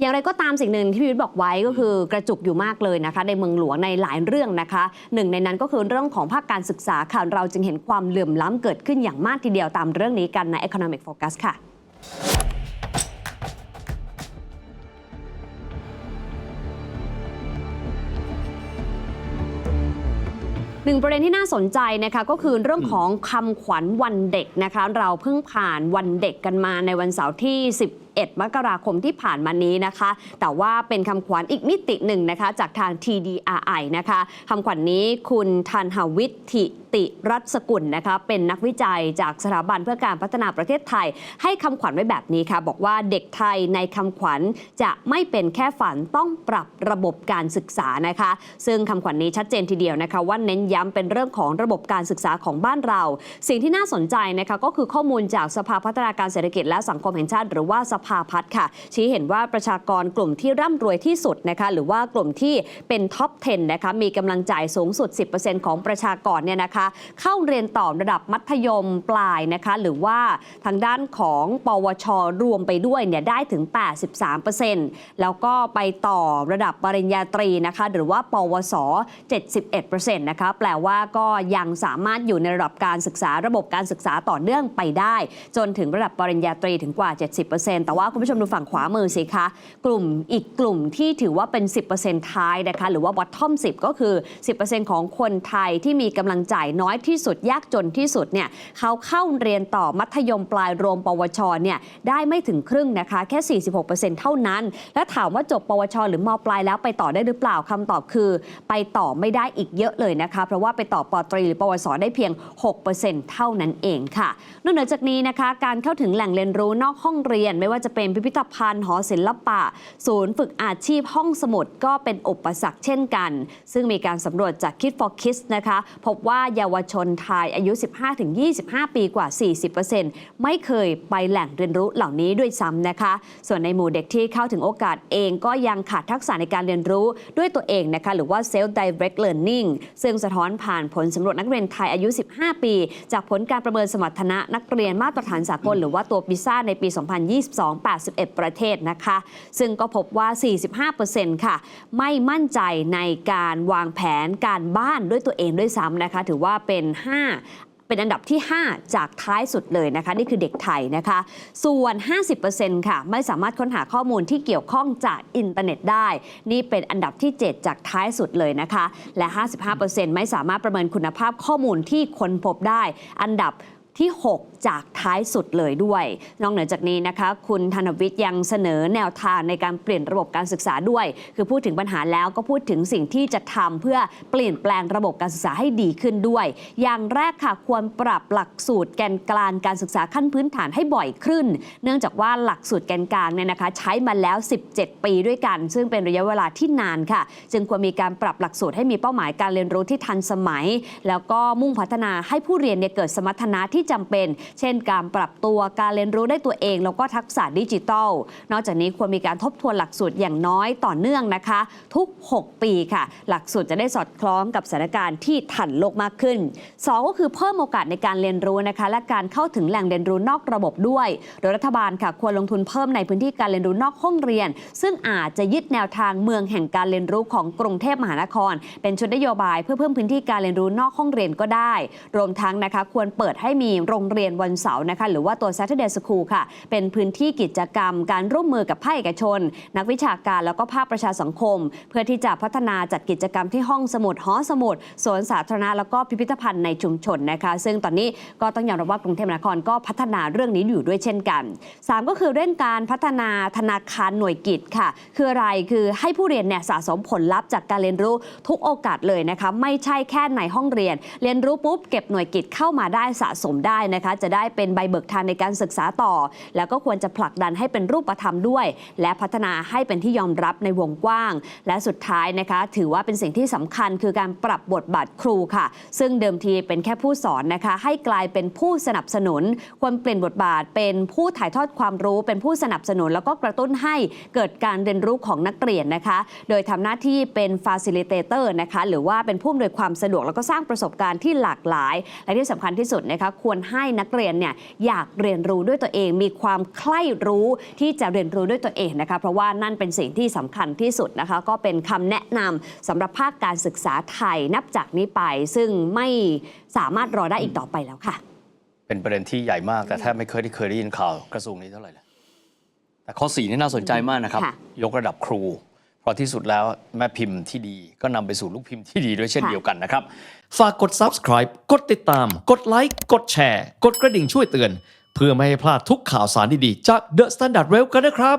อย่างไรก็ตามสิ่งหนึ่งที่พี่วิทย์บอกไว้ก็คือกระจุกอยู่มากเลยนะคะ ในเมืองหลวงในหลายเรื่องนะคะหนึ่งในนั้นก็คือเรื่องของภาคการศึกษาค่ะเราจึงเห็นความเหลื่อมล้ำเกิดขึ้นอย่างมากทีเดียวตามเรื่องนี้กันใน Economic Focus ค่ะหนึ่งประเด็นที่น่าสนใจนะคะก็คือเรื่องของคำขวัญวันเด็กนะคะ เราเพิ่งผ่านวันเด็กกันมาในวันเสาร์ที่ 11 มกราคมที่ผ่านมานี้นะคะ แต่ว่าเป็นคำขวัญอีกมิติหนึ่งนะคะ จากทาง TDRI นะคะคำขวัญนนี้คุณทันหวิทธิ ติรัศกุลนะคะเป็นนักวิจัยจากสถาบันเพื่อการพัฒนาประเทศไทย ให้คำขวัญไว้แบบนี้ค่ะ บอกว่าเด็กไทยในคำขวัญจะไม่เป็นแค่ฝันต้องปรับระบบการศึกษานะคะ ซึ่งคำขวัญนนี้ชัดเจนทีเดียวนะคะ ว่าเน้นย้ำเป็นเรื่องของระบบการศึกษาของบ้านเรา สิ่งที่น่าสนใจนะคะก็คือข้อมูลจากสภาพัฒนาการเศรษฐกิจและสังคมแห่งชาติ หรือว่าสภาพัฒน์ค่ะ ชี้เห็นว่าประชากรกลุ่มที่ร่ำรวยที่สุดนะคะหรือว่ากลุ่มที่เป็นท็อป 10 นะคะมีกำลังจ่ายสูงสุด 10%ของประชากรเนี่ยนะคะเข้าเรียนต่อระดับมัธยมปลายนะคะหรือว่าทางด้านของปวช รวมไปด้วยเนี่ยได้ถึง 83%แล้วก็ไปต่อระดับปริญญาตรีนะคะหรือว่า ปวส 71%นะคะแปลว่าก็ยังสามารถอยู่ในระดับการศึกษาระบบการศึกษาต่อเนื่องไปได้ จนถึงระดับปริญญาตรีถึงกว่า 70%แต่ว่าคุณผู้ชมดูฝั่งขวามือสิคะ กลุ่มอีกกลุ่มที่ถือว่าเป็น 10%ท้ายนะคะหรือว่า bottom 10 ก็คือ 10%ของคนไทยที่มีกำลังจ่ายน้อยที่สุดยากจนที่สุดเนี่ยเขาเข้าเรียนต่อมัธยมปลายรวมปวชเนี่ยได้ไม่ถึงครึ่งนะคะ แค่ 46%เท่านั้น และถามว่าจบปวช หรือมปลายแล้วไปต่อได้หรือเปล่าคำตอบคือ ไปต่อไม่ได้อีกเยอะเลยนะคะ เพราะว่าไปต่อปตรีหรือปวสได้เพียง 6%เท่านั้นเองค่ะนอกเหนือจากนี้นะคะ การเข้าถึงแหล่งเรียนรู้นอกห้องเรียน ไม่ว่าจะเป็นพิพิธภัณฑ์หอศิลปะ ศูนย์ฝึกอาชีพห้องสมุดก็เป็นอุปสรรคเช่นกัน ซึ่งมีการสำรวจจาก Kid for Kids นะคะ พบว่าเยาวชนไทยอายุ 15-25 ปีกว่า 40%ไม่เคยไปแหล่งเรียนรู้เหล่านี้ด้วยซ้ำนะคะ ส่วนในหมู่เด็กที่เข้าถึงโอกาสเองก็ยังขาดทักษะในการเรียนรู้ด้วยตัวเองนะคะ หรือว่า self direct learning ซึ่งสะท้อนผ่านผลสำรวจนักเรียนไทยอายุ 15 ปี จากผลการประเมินสมรรถนะนักเรียนมาตรฐานสากลหรือว่าตัวปิซ่าในปี 2022 81 ประเทศนะคะ ซึ่งก็พบว่า 45%ค่ะ ไม่มั่นใจในการวางแผนการบ้านด้วยตัวเองด้วยซ้ำนะคะ ถือว่าว่าเป็น 5เป็นอันดับที่ 5 จากท้ายสุดเลยนะคะ นี่คือเด็กไทยนะคะ ส่วน 50%ค่ะ ไม่สามารถค้นหาข้อมูลที่เกี่ยวข้องจากอินเทอร์เน็ตได้ นี่เป็นอันดับที่ 7 จากท้ายสุดเลยนะคะ และ 55%ไม่สามารถประเมินคุณภาพข้อมูลที่ค้นพบได้ อันดับ ที่ 6 จากท้ายสุดเลยด้วย นอกเหนือจากนี้นะคะคุณธนวิทย์ยังเสนอแนวทางในการเปลี่ยนระบบการศึกษาด้วย คือพูดถึงปัญหาแล้วก็พูดถึงสิ่งที่จะทำเพื่อเปลี่ยนแปลงระบบการศึกษาให้ดีขึ้นด้วย อย่างแรกค่ะควรปรับหลักสูตรแกนกลางการศึกษาขั้นพื้นฐานให้บ่อยขึ้น เนื่องจากว่าหลักสูตรแกนกลางเนี่ยนะคะใช้มาแล้ว 17 ปีด้วยกัน ซึ่งเป็นระยะเวลาที่นานค่ะ จึงควรมีการปรับหลักสูตรให้มีเป้าหมายการเรียนรู้ที่ทันสมัย แล้วก็มุ่งพัฒนาให้ผู้เรียนเนี่ยเกิดสมรรถนะที่จำเป็น เช่น การปรับตัวการเรียนรู้ได้ตัวเอง แล้วก็ทักษะดิจิทัล นอกจากนี้ควรมีการทบทวนหลักสูตรอย่างน้อยต่อเนื่องนะคะ ทุก 6 ปีค่ะ หลักสูตรจะได้สอดคล้องกับสถานการณ์ที่ทันโลกมากขึ้น 2 ก็คือเพิ่มโอกาสในการเรียนรู้นะคะ และการเข้าถึงแหล่งเรียนรู้นอกระบบด้วย โดยรัฐบาลค่ะควรลงทุนเพิ่มในพื้นที่การเรียนรู้นอกห้องเรียน ซึ่งอาจจะยึดแนวทางเมืองแห่งการเรียนรู้ของกรุงเทพมหานคร เป็นชุดนโยบายเพื่อเพิ่มพื้นที่การเรียนรู้นอกห้องเรียนก็ได้ รวมทั้งนะคะควรเปิดให้มีโรงเรียนวันเสาร์นะคะหรือว่าตัว Saturday School ค่ะ เป็นพื้นที่กิจกรรม การร่วมมือกับภาคเอกชน นักวิชาการแล้วก็ภาคประชาสังคม เพื่อที่จะพัฒนาจัดกิจกรรมที่ห้องสมุดหอสมุดสวนสาธารณะแล้วก็พิพิธภัณฑ์ในชุมชนนะคะ ซึ่งตอนนี้ก็ต้องยอมรับว่ากรุงเทพมหานครก็พัฒนาเรื่องนี้อยู่ด้วยเช่นกัน 3 ก็คือเรื่องการพัฒนาธนาคารหน่วยกิจค่ะ คืออะไรคือให้ผู้เรียนเนี่ยสะสมผลลัพธ์จากการเรียนรู้ทุกโอกาสเลยนะคะ ไม่ใช่แค่ในห้องเรียน เรียนรู้ปุ๊บเก็บหน่วยกิจเข้ามาได้สะสมได้นะคะ จะได้เป็นใบเบิกทางในการศึกษาต่อ แล้วก็ควรจะผลักดันให้เป็นรูปธรรมด้วย และพัฒนาให้เป็นที่ยอมรับในวงกว้าง และสุดท้ายนะคะ ถือว่าเป็นสิ่งที่สำคัญคือการปรับบทบาทครูค่ะ ซึ่งเดิมทีเป็นแค่ผู้สอนนะคะ ให้กลายเป็นผู้สนับสนุน ควรเปลี่ยนบทบาทเป็นผู้ถ่ายทอดความรู้เป็นผู้สนับสนุน แล้วก็กระตุ้นให้เกิดการเรียนรู้ของนักเรียนนะคะ โดยทำหน้าที่เป็น facilitator นะคะหรือว่าเป็นผู้อำนวยความสะดวกแล้วก็สร้างประสบการณ์ที่หลากหลาย และที่สำคัญที่สุดนะคะควรวนให้นักเรียนเนี่ยอยากเรียนรู้ด้วยตัวเอง มีความใคร่รู้ที่จะเรียนรู้ด้วยตัวเองนะคะเพราะว่านั่นเป็นสิ่งที่สำคัญที่สุดนะคะก็เป็นคำแนะนำสำหรับภาคการศึกษาไทยนับจากนี้ไป ซึ่งไม่สามารถรอได้อีกต่อไปแล้วค่ะ เป็นประเด็นที่ใหญ่มากแต่แทบไม่เคยได้เคยได้ยินข่าวกระทรวงนี้เท่าไหร่เลยแต่ข้อสี่นี่น่าสนใจมากนะครับค่ะยกระดับครูเพ ราะที่สุดแล้วแม่พิมพ์ที่ดีก็นำไปสู่ลูกพิมพ์ที่ดีด้วยเช่นค่ะเดียวกันนะครับ ฝากกด subscribe กดติดตาม กดไลค์กดแชร์ กดกระดิ่งช่วยเตือน เพื่อไม่ให้พลาดทุกข่าวสารดีๆ จาก The Standard Well กันนะครับ